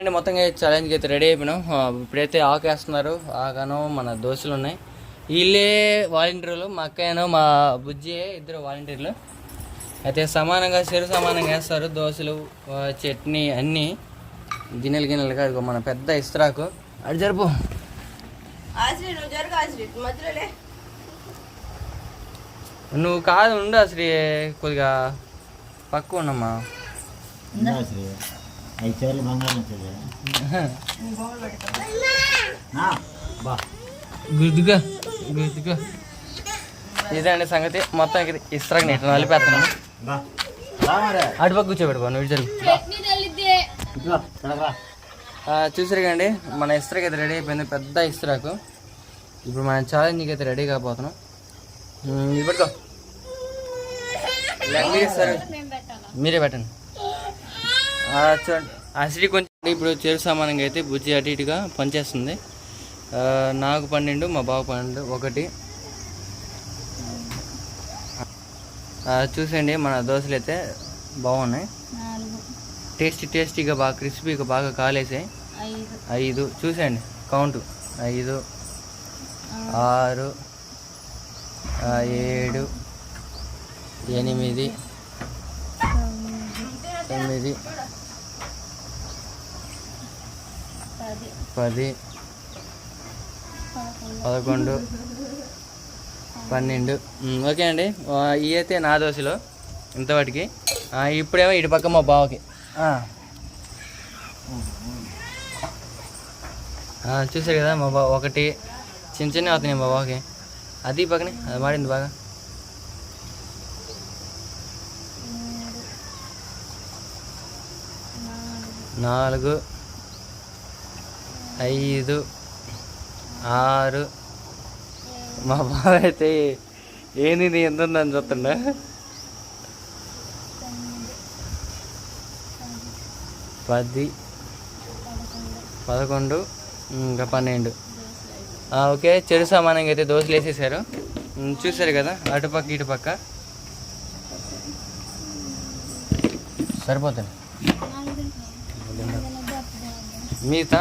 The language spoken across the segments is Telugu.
అండి మొత్తంగా ఛాలెంజ్కి అయితే రెడీ అయిపోయినాం. ఆ, ఇప్పుడైతే ఆకేస్తున్నారు ఆకను మన దోశలు ఉన్నాయి. వీళ్ళే వాలంటీర్లు మా అక్కయ్యను మా బుజ్జి ఇద్దరు వాలంటీర్లు. అయితే సమానంగా చెరు సమానంగా వేస్తారు దోశలు చట్నీ అన్నీ. గిన్నెలు గిన్నెలు కాదు మన పెద్ద ఇస్త్రాకు. అది జరుపు. ఆశ్రీ నువ్వు కాదు ఉండు అసలు కొద్దిగా పక్క ఉండమ్మా. ఐదు చీరలు బంగారం గుర్తుగా గుర్తుగా ఇదండి సంగతి? మొత్తం ఇది ఇస్త్రాకు నేను నలిపేస్తున్నాను బా. రా మరి. అటు పక్క కూర్చోబెట్టుకో నువ్వు ఇటు చూసారు కండి మన ఇస్త్రాకి అయితే రెడీ అయిపోయింది పెద్ద ఇస్త్రాకు ఇప్పుడు మన ఛాలెంజ్కి అయితే రెడీ కాబోతున్నాం. సరే. మీరే పెట్టండి. అసలు కొంచెం ఇప్పుడు చేరు సమానంగా అయితే బుజ్జి అటు ఇటుగా పనిచేస్తుంది. నాకు పన్నెండు మా బావ పన్నెండు ఒకటి. చూసండి మన దోశలు అయితే బాగున్నాయి. టేస్టీ టేస్టీగా బాగా క్రిస్పీగా బాగా కాలేసాయి. ఐదు. చూసండి కౌంట్. ఐదు ఆరు. ఏడు ఎనిమిది తొమ్మిది పది పదకొండు పన్నెండు. ఓకే అండి. ఇవి అయితే నా దోశలో ఇంతవాటికి ఇప్పుడేమో ఇటు పక్క మా బావకి. చూసారు కదా మా బావ ఒకటి చిన్న చిన్న అవుతున్నాయి మా బావకి. అది పక్కనే అది మాడింది బాగా. నాలుగు ఐదు ఆరు. మా బావ అయితే ఏంది నీ ఎంత ఉందని చూస్తుండ? పది పదకొండు ఇంకా పన్నెండు. ఓకే చెరు సమానంగా అయితే దోశలు వేసేసారు. చూసారు కదా అటుపక్క ఇటుపక్క సరిపోతుంది. మిగతా?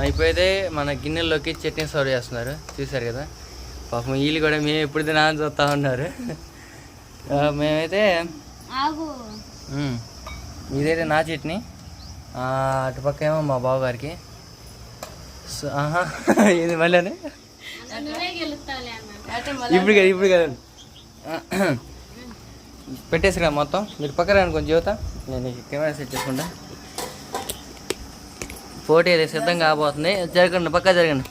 ఇప్పుడైతే మన గిన్నెల్లోకి చట్నీ సర్వ్ చేస్తున్నారు. చూసారు కదా? పాపం వీళ్ళు కూడా మేము ఎప్పుడు తినా అని చూస్తూ ఉన్నారు. ఆ, మేమైతే ఇదైతే నా చట్నీ. ఆ, అటుపక్క ఏమో మా బావగారికి. సో, ఆహా ఇది మళ్ళీ ఇప్పుడు కదా ఇప్పుడు కదా పెట్టేసిరా మొత్తం. మీరు పక్కన రండి కొంచెం యువత. నేను కెమెరా సెట్ చేసుకుంటా. పోటీ సిద్ధం కాబోతుంది. జరగండి పక్క జరగండి.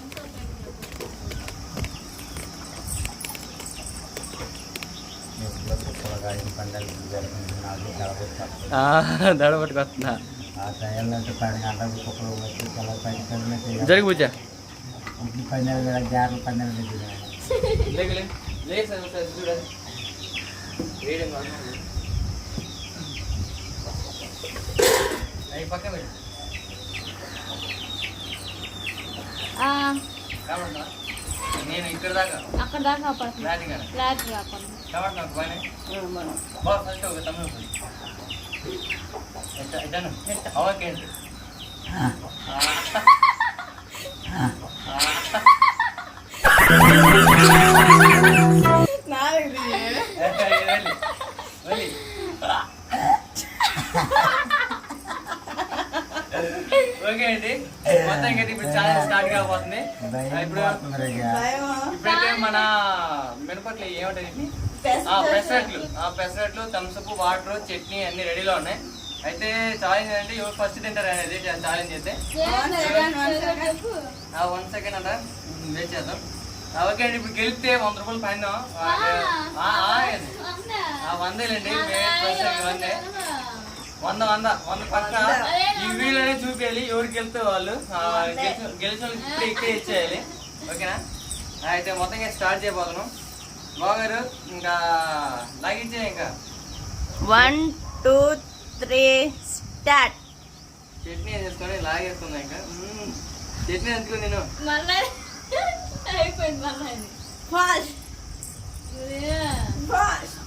దడ పట్టుకొస్తున్నా. జరిగి పూజ. పక్కన పది గంటలకు కుక్కలు వచ్చి కలర్ పది కళ్ళు జరిగి పూజ ఇంటి పన్నెండు వేల జార్లు పన్నెండు దగ్గర పక్క ఆ, నేను ఇక్కడ దాకా అక్కడ దాకా పడుతుంది బ్యాటింగ్ ఆడ. ఫ్లాట్ రాకుండా కాబట్టి నాకు బాగానే బాగా ఫస్ట్ ఒక తమిళ పోయి ఎట్లా ఎట్లా అవకేంటి నాలుగు ఓకే అండి మొత్తం ఇంకా ఇప్పుడు ఛాలెంజ్ కాబోతుంది ఇప్పుడు ఇప్పుడైతే మన మినపట్లు ఏమంటాయి పెసరట్లు ఆ పెసరట్లు థమ్స్అప్ వాటర్ చట్నీ అన్ని రెడీలో ఉన్నాయి అయితే ఛాలెంజ్ ఏంటంటే ఎవరు ఫస్ట్ తింటారు అనేది ఛాలెంజ్ అయితే ఆ వన్ సెకండ్ అంట వెయిట్ చేద్దాం ఓకే అండి ఇప్పుడు గెలిస్తే వంద రూపాయలు పైన వందేలండి వందే వంద వంద వంద పక్క. ఈ వీడియోనే చూపించాలి ఎవరికి వెళ్తే వాళ్ళు. గెలిచిన ఇప్పుడే ఇక్కడే ఇచ్చేయాలి. ఓకేనా? అయితే మొత్తంగా స్టార్ట్ చేయబోతున్నాం. బాగారు ఇంకా లాగించే ఇంకా. One two three start chutney చేసుకొని లాగేసుకున్నా ఇంకా. చట్నీ ఎందుకు నేను? అయిపోయింది. ఫాస్ట్ ఫాస్ట్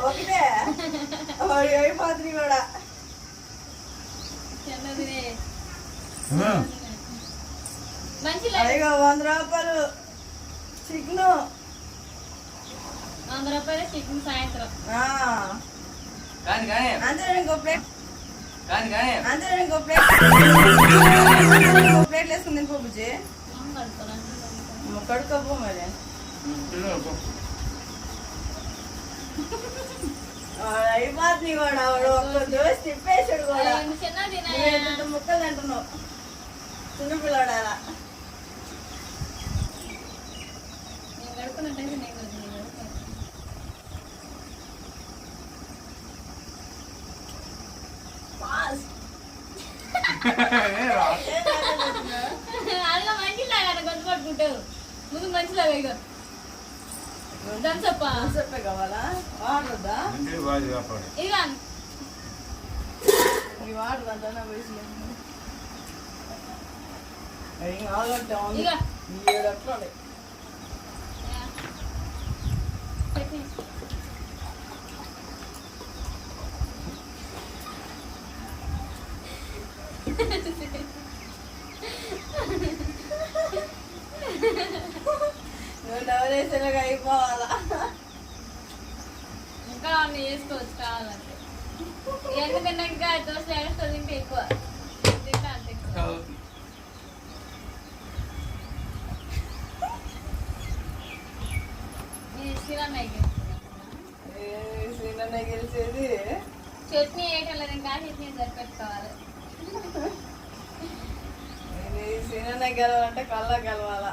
ఒకటే అయిపోతుంది కూడా అదిగో వంద రూపాయలు చికెన్ వంద రూపాయలు చికెన్ సాయంత్రం కానీ కానీ అంతే ఇంకో ప్లేట్ కానీ కానీ అంతే ఇంకో ప్లేట్ ఇంకో ప్లేట్ వేసుకుని తినిపో బుజ్జి కడుకోపో మరి వాడు అయిపోతుంది కూడా వాడు ఒక్క దోశ తిప్పేసాడు కూడా. ఎంత ముక్కలు తింటున్నావు చిన్నపిల్లాడు అలా నేను కడుక్కున్నట్టయితే నేను వద్దు, ముందు మంచిలాగా ఇగో. దంచప్ప. చెప్పే కావాలా? వద్దా ఇంటికి బాగా కాపాడు. వద్దా నా వయసులో ఏడు అట్లా. చట్నీ. నువ్వు నవరేసేలాగా అయిపోవాలా ఇంకా అన్ని వేసుకోవచ్చు కావాలంటే. తిన్నాక దోశ ఎక్స్ట్రా తింటే ఎక్కువ. తింటా అంత ఎక్కువ. గెలిచేది చట్నీ వేయటం లేదు ఇంకా చట్నీ సరిపెట్టుకోవాలి. సీనన్న గెలవాలంటే కళ్ళ గెలవాలా?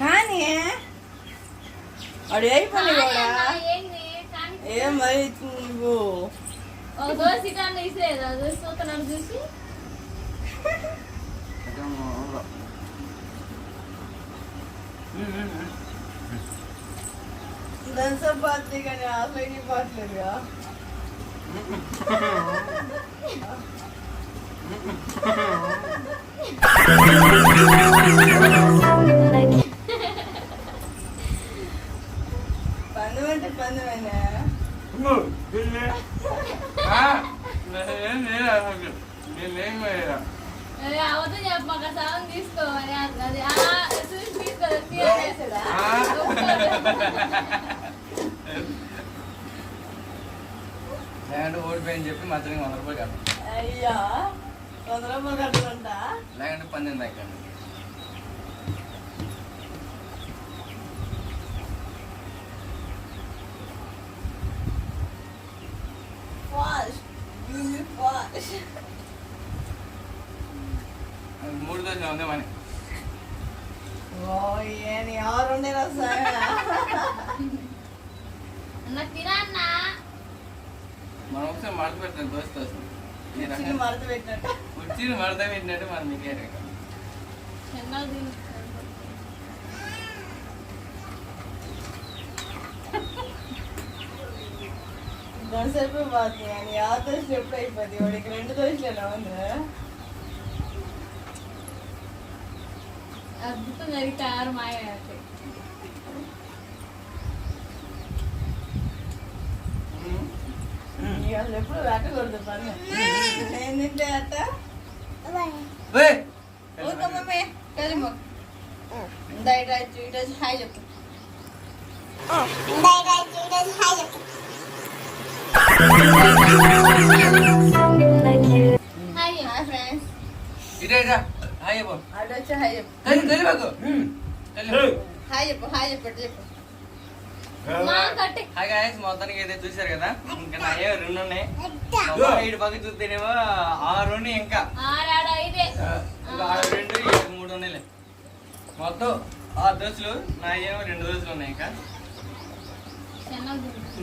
కానీ వాడు అయిపోయింది కూడా ఏంది? కానీ ఏం మరి నువ్వు? ఒక దోశ ఇటాన్ని ఇసిరేదా దోశ చూస్తున్నాడు చూసి? దంస పాత్రి కానీ పాటలేదుగా? పందెం అని చెప్పి మాత్రం వంద రూపాయలు అయ్యా. వంద రూపాయలు కట్టాలంట లేకుంటే పన్నెండు దాకా ఫాస్ట్ ఫాస్ట్ మూడు దోశలు ఉంది మని. ఓ ఏని ఎవరు ఉండేరా సార్ అన్న తినన్నా? మనం ఒకసారి మడత పెట్టాం దోశ దోశ ఈ చిన్న రకంగా మడత పెట్టినట్టు కుర్చీని మడత పెట్టినట్టు మనం మీకే చిన్నది తిను. దోశపు పోతుంది అని ఆ దోశ ఎప్పుడు అయిపోద్ది వాడికి రెండు దోశలేనా ఉంది అద్భుతం జరిగితే ఆరు మాయ అవుతాయి. నీకు అసలు ఎప్పుడు పెట్టకూడదు పని నేను తింటే అట్ట ఊరుకో మమ్మీ కలిమో ఇందా ఇటు వచ్చి ఇటు వచ్చి హాయ్ చెప్పు హాయ్ హాయ్ ఫ్రెండ్స్ ఇదే ఇదా హాయ్ చెప్పు అటు వచ్చి హాయ్ చెప్పు తెలి తెలియకు హాయ్ చెప్పు హాయ్ చెప్పు అటు చెప్పు మా కట్టి హాయ్ గాయస్ మొత్తానికి అయితే చూశారు కదా? ఇంకా నా ఏ రెండు ఉన్నాయి. ఇటు పక్క చూస్తేనేమో ఆరు ఇంకా. ఆరు రెండు మూడు ఉన్నాయి మొత్తం ఆరు దోశలు నా ఏమో రెండు దోశలు ఉన్నాయి ఇంకా.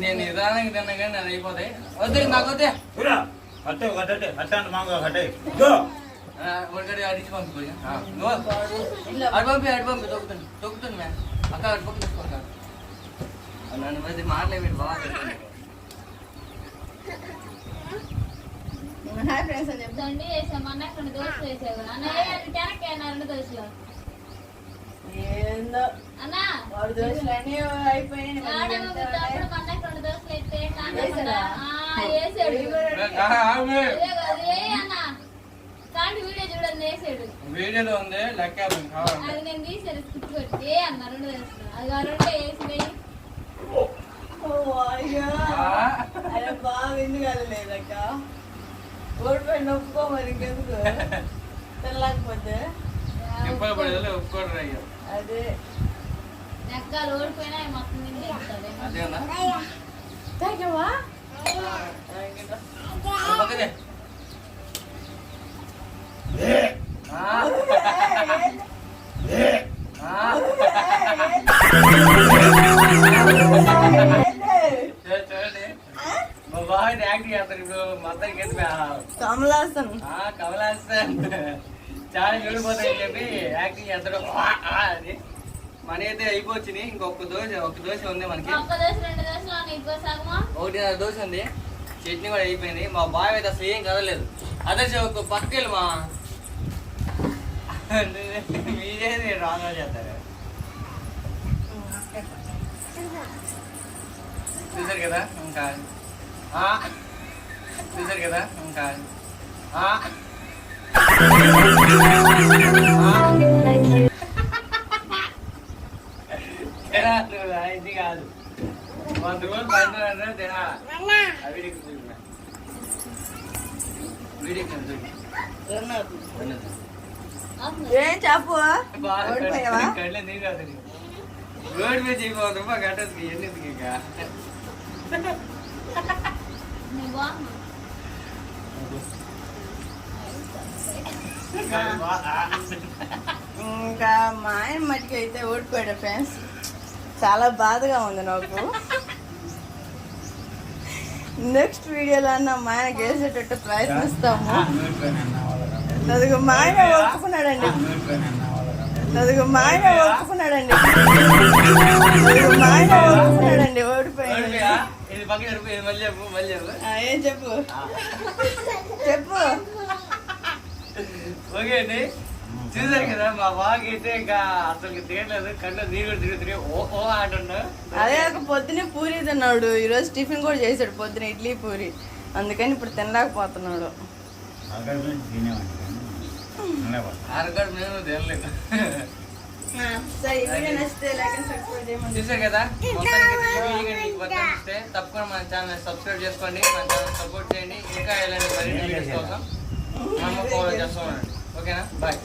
నేను నిదానంగా తిన్నా కానీ అది అయిపోతాయి. వద్దు నాకు వద్దే. అట్టే గో ఒకటి అడిచి పంపి అటు పంపి అటు పంపి తొక్కుతుంది తొక్కుతుంది మ్యామ్. అక్క అటు పక్క తీసుకోక నన్ను మధ్య మాట్లాడి బాగా తిడుతున్నాడు. హాయ్ ఫ్రెండ్స్ అని చెప్తాను దండి వేసాం అన్న రెండు దోశలు వేసావు కదా. అన్న ఏ అది వెనక్కి అన్న రెండు దోశలు. ఏందో? అన్నా. వాడు దోశలు అన్నీ. అయిపోయినాయి రెండు దోశలు వేసాడా? అన్న. కాంటి వీడియో చూడండి వేసాడు. వీడియోలో ఉంది లెక్క అది నేను స్కిప్ అన్న రెండు దోశలు అది రెండే వేసి వేయి ఓ అయ్యో ఆ. అరే బాగా ఎందుకు లేదక్క ఓడిపోయి నొప్పుకో మరి ఇంకెందుకు? తెల్లకపోతే? అదే. నెక్కలు ఓడిపోయినా మొత్తం నిండి ఉంటుంది అదే ఉందా తాగావా పక్కదే ఆ, ఆ. చూడు, చూడండి యాక్టింగ్ చేస్తారు ఇప్పుడు మొత్తానికి అయితే కమలాసన్. ఆ కమలాసన్. చాలా చూడిపోతాయని చెప్పి యాక్టింగ్ చేస్తాడు. అని మన అయితే అయిపోవచ్చినాయి ఇంకొక దోశ ఒక దోశ ఉంది మనకి. ఒక్క దోశ ఒకటిన్నర ఉంది. చట్నీ కూడా అయిపోయింది. మా బాయ్ అయితే అసలు ఏం కదలేదు అదే ఒక పక్కకెళ్ళి మా మీరే రాంగ్ చేస్తారు? చూసారు కదా? ఇంకా ఆ. చూసారు కదా ఇంకా ఆ. ఆ. తినా నువ్వు, ఇది కాదు వంద రోజులు పైన తినా వీడికి చూపినా. వీడికి చూపి. ఉన్నది. ఏం చెప్పు బాగా ఓడిపోయావా కళ్ళే నీళ్ళు అవుతుంది. రోడ్డు మీద చెప్పి వంద రూపాయలు కట్టదు ఎందుకు ఇక నీ బాగున్నా ఇంకా మా ఆయన మట్టికి అయితే ఓడిపోయాడు ఫ్రెండ్స్. చాలా బాధగా ఉంది నాకు. నెక్స్ట్ వీడియోలో అన్న మా ఆయన గెలిచేటట్టు ప్రయత్నిస్తాము. అదిగో మా ఆయన ఒప్పుకున్నాడండి. అదిగో మా ఆయన ఒప్పుకున్నాడండి. మా ఆయన ఒప్పుకున్నాడండి. ఓడిపోయాడు ఏం చెప్పు? చెప్పు. ఓకే అండి. చూసారు కదా మా బాగా అయితే ఇంకా అసలు తిరగలేదు కళ్ళు నీరు కూడా తిరుగుతుంది ఓ ఓ అంటున్నా అదే ఒక పొద్దునే పూరి తిన్నాడు. ఈరోజు టిఫిన్ కూడా చేశాడు. పొద్దున ఇడ్లీ పూరి. అందుకని ఇప్పుడు తినలేకపోతున్నాడు. అరగడు మేము తినలేదు. చూసారు కదా? తప్పకుండా మన ఛానల్ సబ్స్క్రైబ్ చేసుకోండి మన ఛానల్ సపోర్ట్ చేయండి. ఇంకా ఇలాంటి మరిన్ని వీడియోస్ కోసం మనం ఫాలో చేస్తూ ఉండండి ఓకేనా? బాయ్